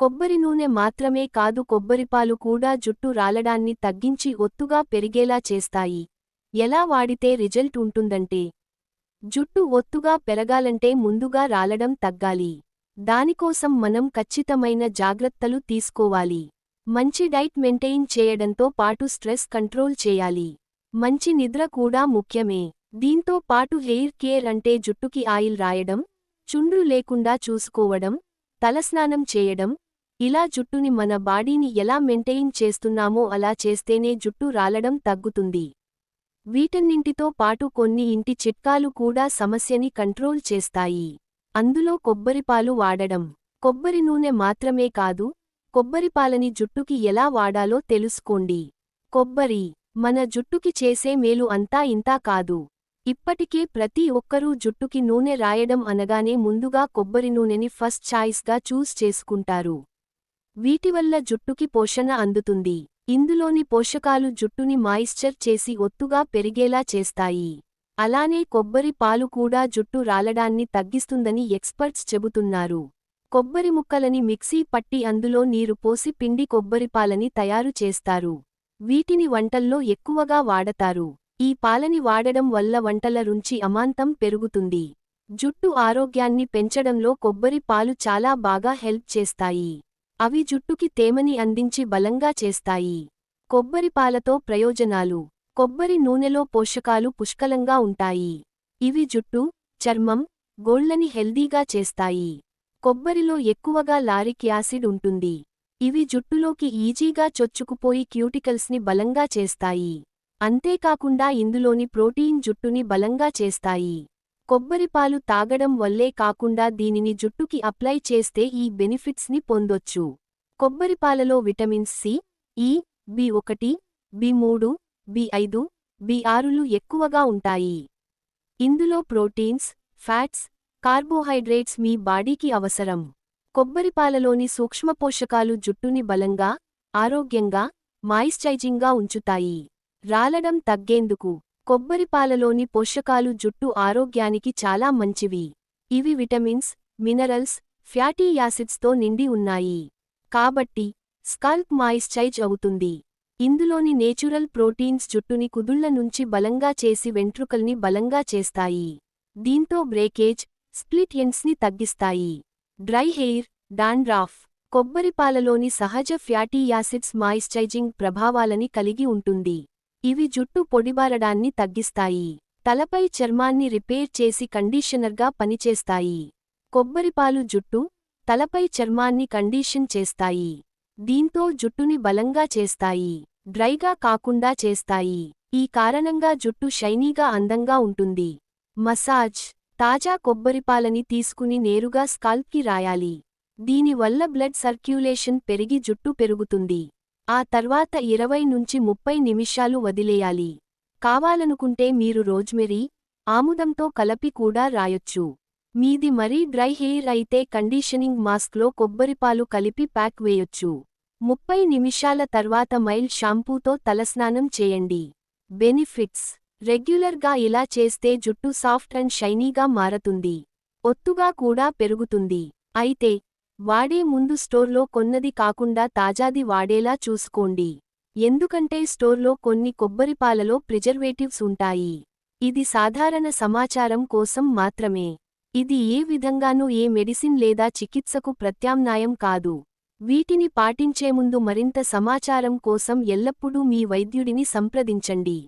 కొబ్బరి నూనె మాత్రమే కాదు కొబ్బరిపాలు కూడా జుట్టు రాలడాన్ని తగ్గించి ఒత్తుగా పెరిగేలా చేస్తాయి. ఎలా వాడితే రిజల్ట్ ఉంటుందంటే? జుట్టు ఒత్తుగా పెరగాలంటే ముందుగా రాలడం తగ్గాలి. దానికోసం మనం ఖచ్చితమైన జాగ్రత్తలు తీసుకోవాలి. మంచి డైట్ మెయింటైన్ చేయడంతో పాటు స్ట్రెస్ కంట్రోల్ చేయాలి. మంచి నిద్ర కూడా ముఖ్యమే. దీంతో పాటు హెయిర్ కేర్ అంటే జుట్టుకి ఆయిల్ రాయడం చుండ్రు లేకుండా చూసుకోవడం తలస్నానం చేయడం ఇలా జుట్టుని మన బాడీని ఎలా మెయింటైన్ చేస్తున్నామో అలా చేస్తేనే జుట్టు రాలడం తగ్గుతుంది. వీటన్నింటితో పాటు కొన్ని ఇంటి చిట్కాలు కూడా సమస్యని కంట్రోల్ చేస్తాయి. అందులో కొబ్బరిపాలు వాడడం. కొబ్బరి నూనె మాత్రమే కాదు కొబ్బరిపాలని జుట్టుకి ఎలా వాడాలో తెలుసుకోండి. కొబ్బరి మన జుట్టుకి చేసే మేలు అంతా ఇంతా కాదు. ఇప్పటికే ప్రతి ఒక్కరూ జుట్టుకి నూనె రాయడం అనగానే ముందుగా కొబ్బరి నూనెని ఫస్ట్ ఛాయిస్గా చూస్ చేసుకుంటారు. వీటివల్ల జుట్టుకి పోషణ అందుతుంది. ఇందులోని పోషకాలు జుట్టుని మాయిశ్చర్ చేసి ఒత్తుగా పెరిగేలా చేస్తాయి. అలానే కొబ్బరి పాలు కూడా జుట్టు రాలడాన్ని తగ్గిస్తుందని ఎక్స్పర్ట్స్ చెబుతున్నారు. కొబ్బరి ముక్కలని మిక్సీ పట్టి అందులో నీరు పోసి పిండి కొబ్బరిపాలని తయారు చేస్తారు. వీటిని వంటల్లో ఎక్కువగా వాడతారు. ఈ పాలని వాడడం వల్ల వంటల రుంచి అమాంతం పెరుగుతుంది. జుట్టు ఆరోగ్యాన్ని పెంచడంలో కొబ్బరి పాలు చాలా బాగా హెల్ప్ చేస్తాయి. అవి జుట్టుకి తేమని అందించి బలంగా చేస్తాయి. కొబ్బరిపాలతో ప్రయోజనాలు. కొబ్బరి నూనెలో పోషకాలు పుష్కలంగా ఉంటాయి. ఇవి జుట్టు చర్మం గోళ్ళని హెల్దీగా చేస్తాయి. కొబ్బరిలో ఎక్కువగా లారిక్ యాసిడ్ ఉంటుంది. ఇవి జుట్టులోకి ఈజీగా చొచ్చుకుపోయి క్యూటికల్స్ని బలంగా చేస్తాయి. అంతేకాకుండా ఇందులోని ప్రోటీన్ జుట్టుని బలంగా చేస్తాయి. కొబ్బరిపాలు తాగడం వల్లే కాకుండా దీనిని జుట్టుకి అప్లై చేస్తే ఈ బెనిఫిట్స్ని పొందొచ్చు. కొబ్బరిపాలలో విటమిన్ సి ఈ బి ఒకటి బి మూడు బి ఐదు బి ఆరులు ఎక్కువగా ఉంటాయి. ఇందులో ప్రోటీన్స్ ఫ్యాట్స్ కార్బోహైడ్రేట్స్ మీ బాడీకి అవసరం. కొబ్బరిపాలలోని సూక్ష్మపోషకాలు జుట్టుని బలంగా ఆరోగ్యంగా మాయిశ్చైజింగ్గా ఉంచుతాయి. రాలడం తగ్గేందుకు కొబ్బరిపాలలోని పోషకాలు జుట్టు ఆరోగ్యానికి చాలా మంచివి. ఇవి విటమిన్స్ మినరల్స్ ఫ్యాటీ యాసిడ్స్తో నిండి ఉన్నాయి. కాబట్టి స్కాల్ప్ మాయిశ్చైజ్ అవుతుంది. ఇందులోని నేచురల్ ప్రోటీన్స్ జుట్టుని కుదుళ్ళ నుంచి బలంగా చేసి వెంట్రుకల్ని బలంగా చేస్తాయి. దీంతో బ్రేకేజ్ స్ప్లిట్ ఎండ్స్ని తగ్గిస్తాయి. డ్రై హెయిర్ డాండ్రాఫ్ కొబ్బరిపాలలోని సహజ ఫ్యాటీ యాసిడ్స్ మాయిశ్చైజింగ్ ప్రభావాలని కలిగి ఉంటుంది. ఇవి జుట్టు పొడిబారడాన్ని తగ్గిస్తాయి. తలపై చర్మాన్ని రిపేర్ చేసి కండీషనర్గా పనిచేస్తాయి. కొబ్బరిపాలు జుట్టు తలపై చర్మాన్ని కండీషన్ చేస్తాయి. దీంతో జుట్టుని బలంగా చేస్తాయి. డ్రైగా కాకుండా చేస్తాయి. ఈ కారణంగా జుట్టు షైనీగా అందంగా ఉంటుంది. మసాజ్ తాజా కొబ్బరిపాలని తీసుకుని నేరుగా స్కాల్ప్కి రాయాలి. దీనివల్ల బ్లడ్ సర్క్యులేషన్ పెరిగి జుట్టు పెరుగుతుంది. ఆ తర్వాత ఇరవై నుంచి ముప్పై నిమిషాలు వదిలేయాలి. కావాలనుకుంటే మీరు రోజ్మెరీ ఆముదంతో కలపి కూడా రాయొచ్చు. మీది మరీ డ్రై హెయిర్ అయితే కండీషనింగ్ మాస్క్లో కొబ్బరిపాలు కలిపి ప్యాక్ వేయొచ్చు. ముప్పై నిమిషాల తర్వాత మైల్ షాంపూతో తలస్నానం చేయండి. బెనిఫిట్స్. రెగ్యులర్గా ఇలా చేస్తే జుట్టు సాఫ్ట్ అండ్ షైనీగా మారతుంది. ఒత్తుగా కూడా పెరుగుతుంది. అయితే వాడే ముందు స్టోర్లో కొన్నది కాకుండా తాజాది వాడేలా చూసుకోండి. ఎందుకంటే స్టోర్లో కొన్ని కొబ్బరిపాలలో ప్రిజర్వేటివ్స్ ఉంటాయి. ఇది సాధారణ సమాచారం కోసం మాత్రమే. ఇది ఏ విధంగానూ ఏ మెడిసిన్ లేదా చికిత్సకు ప్రత్యామ్నాయం కాదు. వీటిని పాటించే ముందు మరింత సమాచారం కోసం ఎల్లప్పుడూ మీ వైద్యుడిని సంప్రదించండి.